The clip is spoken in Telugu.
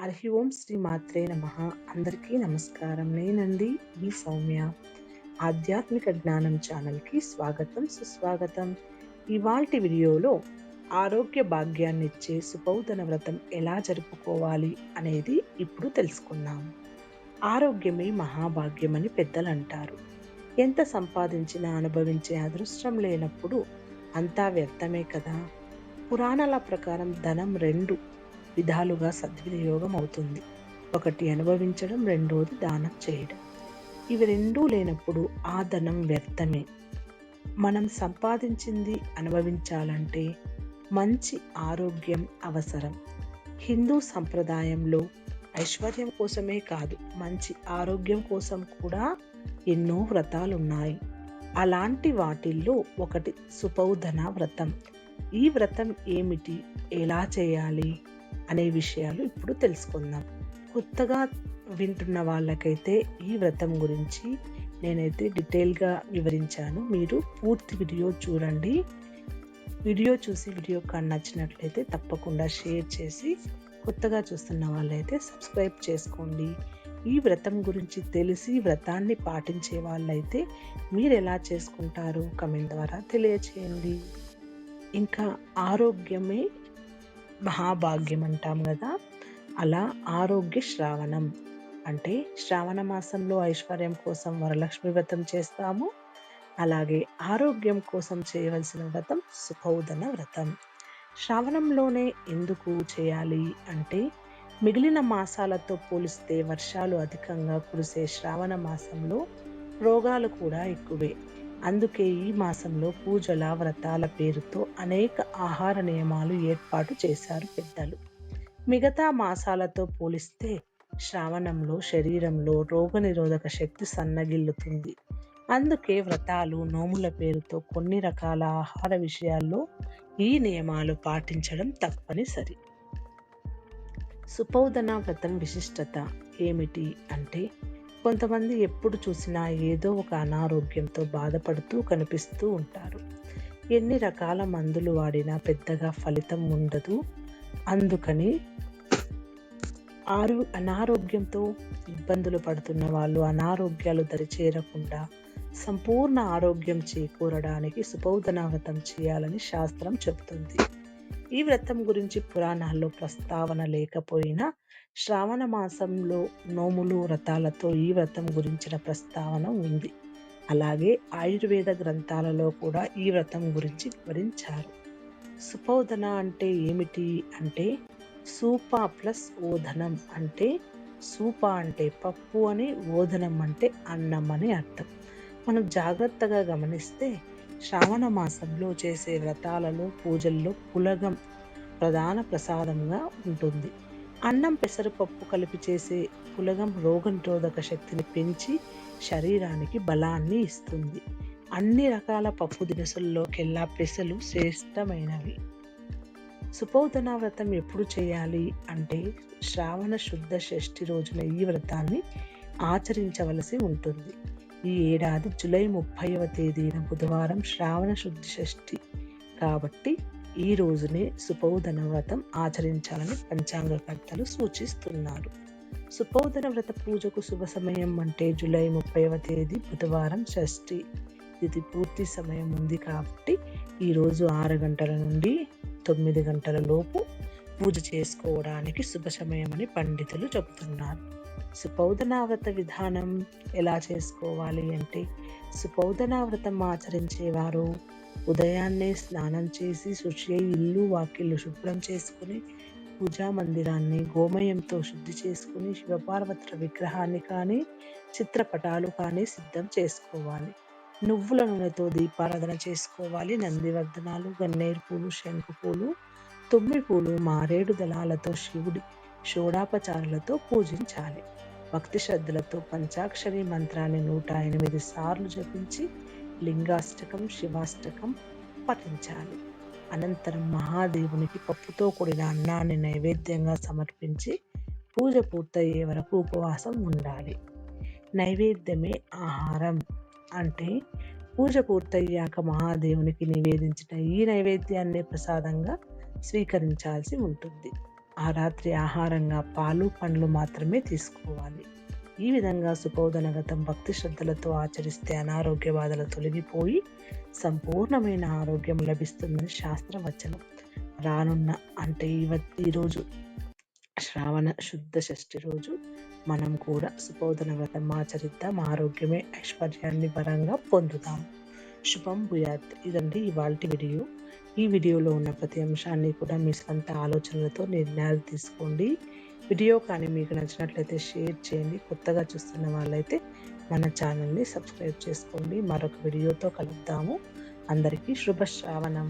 హరి ఓం శ్రీ మాత్రే నమ. అందరికీ నమస్కారం. నేనండి మీ సౌమ్య. ఆధ్యాత్మిక జ్ఞానం ఛానల్కి స్వాగతం సుస్వాగతం. ఇవాల్టి వీడియోలో ఆరోగ్య భాగ్యాన్ని ఇచ్చే సుపౌదన వ్రతం ఎలా జరుపుకోవాలి అనేది ఇప్పుడు తెలుసుకుందాం. ఆరోగ్యమే మహాభాగ్యమని పెద్దలు అంటారు ఎంత సంపాదించినా అనుభవించే అదృష్టం లేనప్పుడు అంతా వ్యర్థమే కదా. పురాణాల ప్రకారం ధనం రెండు విధాలుగా సద్వినియోగం అవుతుంది. ఒకటి అనుభవించడం రెండోది దానం చేయడం. ఇవి రెండూ లేనప్పుడు ఆ ధనం వ్యర్థమే. మనం సంపాదించింది అనుభవించాలంటే మంచి ఆరోగ్యం అవసరం. హిందూ సంప్రదాయంలో ఐశ్వర్యం కోసమే కాదు మంచి ఆరోగ్యం కోసం కూడా ఎన్నో వ్రతాలు ఉన్నాయి అలాంటి వాటిల్లో ఒకటి సుపౌధన వ్రతం. ఈ వ్రతం ఏమిటి? ఎలా చేయాలి? అనే విషయాలు ఇప్పుడు తెలుసుకుందాం. కొత్తగా వింటున్న వాళ్ళకైతే ఈ వ్రతం గురించి నేనైతే డీటెయిల్గా వివరించాను. మీరు పూర్తి వీడియో చూడండి. వీడియో చూసి వీడియో కానీ నచ్చినట్లయితే తప్పకుండా షేర్ చేసి కొత్తగా చూస్తున్న వాళ్ళైతే సబ్స్క్రైబ్ చేసుకోండి. ఈ వ్రతం గురించి తెలిసి వ్రతాన్ని పాటించే వాళ్ళైతే మీరు ఎలా చేసుకుంటారు కమెంట్ ద్వారా తెలియచేయండి. ఇంకా ఆరోగ్యమే మహాభాగ్యం అంటాం కదా? అలా ఆరోగ్య శ్రావణం. అంటే శ్రావణ మాసంలో ఐశ్వర్యం కోసం వరలక్ష్మి వ్రతం చేస్తాము. అలాగే ఆరోగ్యం కోసం చేయవలసిన వ్రతం సుఖౌదన వ్రతం. శ్రావణంలోనే ఎందుకు చేయాలి అంటే మిగిలిన మాసాలతో పోలిస్తే వర్షాలు అధికంగా కురిసే శ్రావణ మాసంలో రోగాలు కూడా ఎక్కువే. అందుకే ఈ మాసంలో పూజల వ్రతాల పేరుతో అనేక ఆహార నియమాలు ఏర్పాటు చేశారు పెద్దలు. మిగతా మాసాలతో పోలిస్తే శ్రావణంలో శరీరంలో రోగనిరోధక శక్తి సన్నగిల్లుతుంది. అందుకే వ్రతాలు నోముల పేరుతో కొన్ని రకాల ఆహార విషయాల్లో ఈ నియమాలు పాటించడం తప్పనిసరి. సుపౌదన వ్రతం విశిష్టత ఏమిటి అంటే కొంతమంది ఎప్పుడు చూసినా ఏదో ఒక అనారోగ్యంతో బాధపడుతూ కనిపిస్తూ ఉంటారు. ఎన్ని రకాల మందులు వాడినా పెద్దగా ఫలితం ఉండదు. అందుకని ఆరో అనారోగ్యంతో ఇబ్బందులు పడుతున్న వాళ్ళు అనారోగ్యాలు దరిచేరకుండా సంపూర్ణ ఆరోగ్యం చేకూరడానికి సుపౌదన చేయాలని శాస్త్రం చెబుతుంది. ఈ వ్రతం గురించి పురాణాల్లో ప్రస్తావన లేకపోయినా శ్రావణ మాసంలో నోములు వ్రతాలతో ఈ వ్రతం గురించిన ప్రస్తావన ఉంది. అలాగే ఆయుర్వేద గ్రంథాలలో కూడా ఈ వ్రతం గురించి వివరించారు. సుపోధన అంటే ఏమిటి అంటే సూప ప్లస్ ఓధనం అంటే సూప అంటే పప్పు అని ఓధనం అంటే అన్నం అని అర్థం. మనం జాగ్రత్తగా గమనిస్తే శ్రావణ మాసంలో చేసే వ్రతాలలో పూజల్లో పులగం ప్రధాన ప్రసాదంగా ఉంటుంది. అన్నం పెసరపప్పు కలిపి చేసే పులగం రోగనిరోధక శక్తిని పెంచి శరీరానికి బలాన్ని ఇస్తుంది. అన్ని రకాల పప్పు దినుసుల్లోకెల్లా పెసలు శ్రేష్టమైనవి. సుపౌతన వ్రతం ఎప్పుడు చేయాలి అంటే శ్రావణ శుద్ధ షష్ఠి రోజున ఈ వ్రతాన్ని ఆచరించవలసి ఉంటుంది. ఈ ఏడాది జూలై ముప్పైవ తేదీన బుధవారం శ్రావణ శుద్ధి షష్ఠి. కాబట్టి ఈ రోజునే సుపౌదన వ్రతం ఆచరించాలని పంచాంగకర్తలు సూచిస్తున్నారు. సుపౌదన వ్రత పూజకు శుభ సమయం అంటే జూలై ముప్పైవ తేదీ బుధవారం షష్ఠి. ఇది పూర్తి సమయం ఉంది కాబట్టి ఈరోజు ఆరు గంటల నుండి తొమ్మిది గంటల లోపు పూజ చేసుకోవడానికి శుభ సమయం అని పండితులు చెబుతున్నారు సుపౌదనావ్రత విధానం ఎలా చేసుకోవాలి అంటే సుపౌదనావ్రతం ఆచరించేవారు ఉదయాన్నే స్నానం చేసి శుచి ఇల్లు వాకిళ్ళు శుభ్రం చేసుకుని పూజా మందిరాన్ని గోమయంతో శుద్ధి చేసుకుని శివపార్వతుల విగ్రహాన్ని కానీ చిత్రపటాలు కానీ సిద్ధం చేసుకోవాలి. నువ్వుల నూనెతో దీపారాధన చేసుకోవాలి. నందివర్ధనాలు గన్నేరు పూలు శంకు పూలు తుమ్మి పూలు మారేడు దళాలతో శివుడి షోడాపచారులతో పూజించాలి. భక్తి శ్రద్ధలతో పంచాక్షరి మంత్రాన్ని నూట ఎనిమిది సార్లు జపించి లింగాష్టకం శివాష్టకం పఠించాలి. అనంతరం మహాదేవునికి పప్పుతో కూడిన అన్నాన్ని నైవేద్యంగా సమర్పించి పూజ పూర్తయ్యే వరకు ఉపవాసం ఉండాలి. నైవేద్యమే ఆహారం అంటే పూజ పూర్తయ్యాక మహాదేవునికి నివేదించిన ఈ నైవేద్యాన్ని ప్రసాదంగా స్వీకరించాల్సి ఉంటుంది. ఆ రాత్రి ఆహారంగా పాలు పండ్లు మాత్రమే తీసుకోవాలి. ఈ విధంగా సుపోధనగతం భక్తి శ్రద్ధలతో ఆచరిస్తే అనారోగ్య బాధలు తొలగిపోయి సంపూర్ణమైన ఆరోగ్యం లభిస్తుందని శాస్త్రవచనం. రానున్న అంటే ఈరోజు శ్రావణ శుద్ధ షష్ఠి రోజు మనం కూడా సుపోధన వ్రతం ఆచరిద్దాం. ఆరోగ్యమే ఐశ్వర్యాన్ని పరంగా పొందుతాం. శుభం భూయాత్. ఇదండి ఇవాళ వీడియో. ఈ వీడియోలో ఉన్న ప్రతి అంశాన్ని కూడా మీ సొంత ఆలోచనలతో నిర్ణయాలు తీసుకోండి. వీడియో కానీ మీకు నచ్చినట్లయితే షేర్ చేయండి. కొత్తగా చూస్తున్న వాళ్ళైతే మన ఛానల్ని సబ్స్క్రైబ్ చేసుకోండి. మరొక వీడియోతో కలుద్దాము. అందరికీ శుభ శ్రావణం.